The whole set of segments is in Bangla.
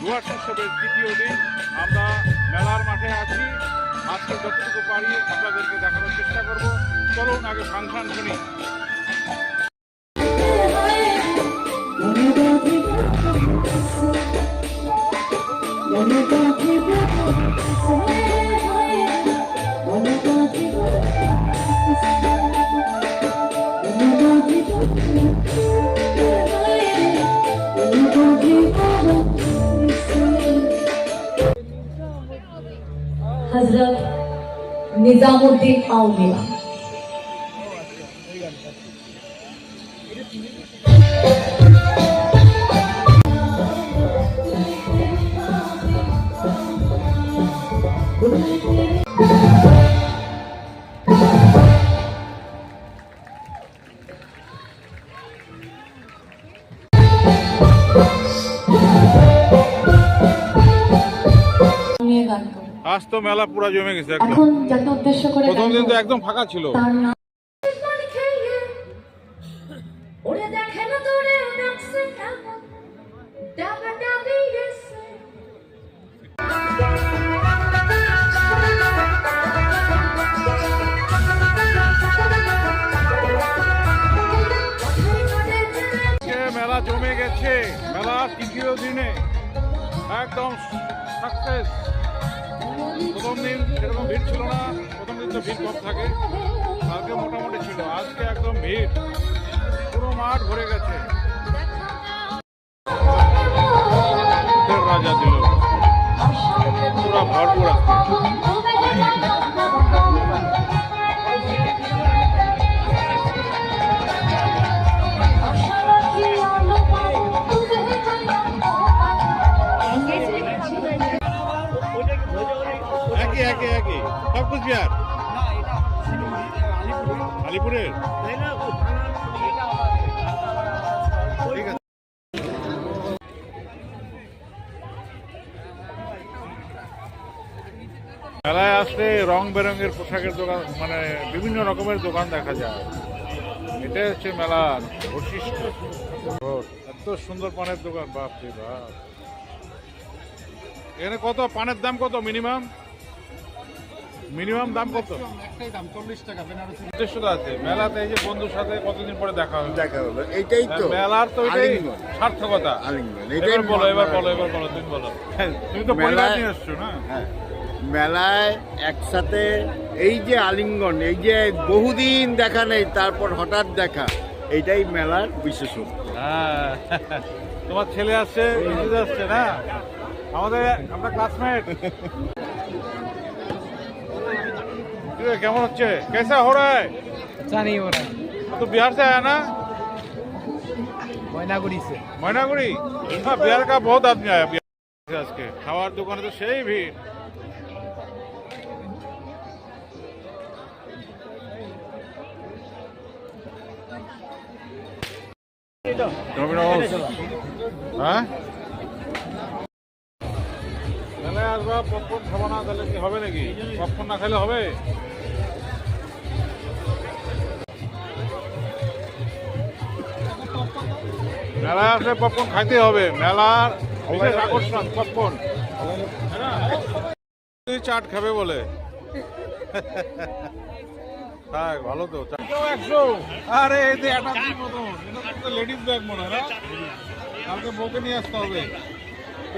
ডুয়ার্স উৎসবের তৃতীয় দিন আমরা মেলার মাঠে আছি। আজকে যতটুকু পারি আপনাদেরকে দেখানোর চেষ্টা করব। চলুন আগে ফাংশন শুনি। हज़रत निजामुद्दीन आओ Thank you. আজ তো মেলা পুরা জমে গেছে একদম। এখন যাকে উদ্দেশ্য করে প্রথম দিন তো একদম ফাঁকা ছিল। মেলা জমে গেছে। মেলা তৃতীয় দিনে। একদম সাকসেস প্রথম দিন সেরকম ভিড় ছিল না, প্রথম দিন তো ভিড় কম থাকে কালকে মোটামুটি ছিল, আজকে একদম ভিড়, পুরো মাঠ ভরে গেছে। কুচবিহার আলিপুরের? ঠিক আছে। মেলায় আসলে রং বেরঙের পোশাকের দোকান মানে বিভিন্ন রকমের দোকান দেখা যায়। এটা হচ্ছে মেলার বৈশিষ্ট্য। এত সুন্দর পানের দোকান বাপ রে বাপ। এখানে কত? পানের দাম কত মিনিমাম? মিনিমাম দাম কত? একটাই দাম চল্লিশ টাকা বেনারসি উদ্দেশ্যটা আছে। মেলাতে এই যে বন্ধুর সাথে কতদিন পরে দেখা হবে? দেখা হলো এইটাই তো মেলার তো এটাই। সার্থকতা। আলিঙ্গন। এটাই বলো এবার বলো এবার বলো তুমি বলো। তুমি তো পরিবার মেলায়- নিয়ে এসছো না? হ্যাঁ মেলায় একসাথে এই যে আলিঙ্গন এই যে বহুদিন দেখা নেই তারপর হঠাৎ দেখা এইটাই মেলার বিশেষত্ব। হ্যাঁ তোমার ছেলে আসছে আসছে না? আমাদের আমরা ক্লাসমেট কেমন হচ্ছে कैसा हो रहा है अच्छा नहीं हो रहा है तो बिहार से आया ना मैनागुड़ी से ময়নাগুড়ি হ্যাঁ বিহার का बहुत आदमी आया बिहार से আজকে খাওয়ার দোকানে তো সেই ভিড় ডমিনোস হ্যাঁ আসবা পপকর্ন খাব না তাহলে কি হবে নাকি? পপকর্ন না খেলে হবে? মেলায় আসলে পপকর্ন খাইতে হবে। মেলার বিশেষ আকর্ষণ পপকর্ন। তুই চাট খাবে বলে। ভালো তো একশো। আরে এই যে মতন এটা লেডিস ব্যাগ মনে হয় কালকে বউকে নিয়ে আসতে হবে।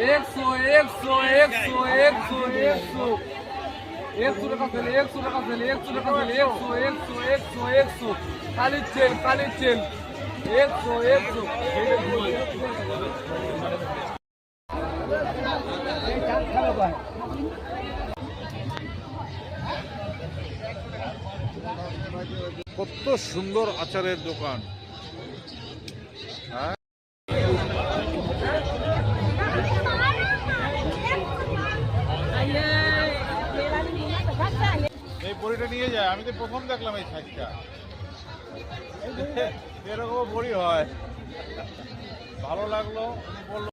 একশো একশো একশো একশো একশো। একশো টাকা ফেলে একশো টাকা ফেলে একশো টাকা ফেলে একশো একশো একশো একশো। কালি চেন কালি চেন কত সুন্দর আচারের দোকান। নিয়ে যায় আমি তো প্রথম দেখলাম এই সাইজটা এরকম বড়ি হয়। ভালো লাগল বলল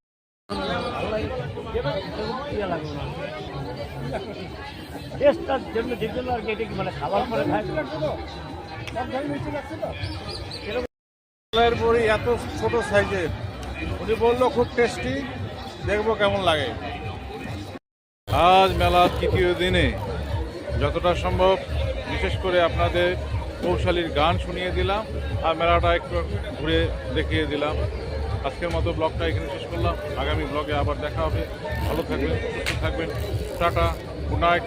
টেস্টটার জন্য ঠিক জন্য আর কি এটা কি মানে খাবার পরে খায়? বড়ি এত ছোট সাইজের। উনি বলল খুব টেস্টি দেখব কেমন লাগে। আজ মেলার তৃতীয় দিনে যতটা সম্ভব বিশেষ করে আপনাদের কৌশালীর গান শুনিয়ে দিলাম আর মেলাটা একটু ঘুরে দেখিয়ে দিলাম। আজকের মতো ব্লগটা এখানে শেষ করলাম। আগামী ব্লগে আবার দেখা হবে। ভালো থাকবেন, সুস্থ থাকবেন। Tata, good night.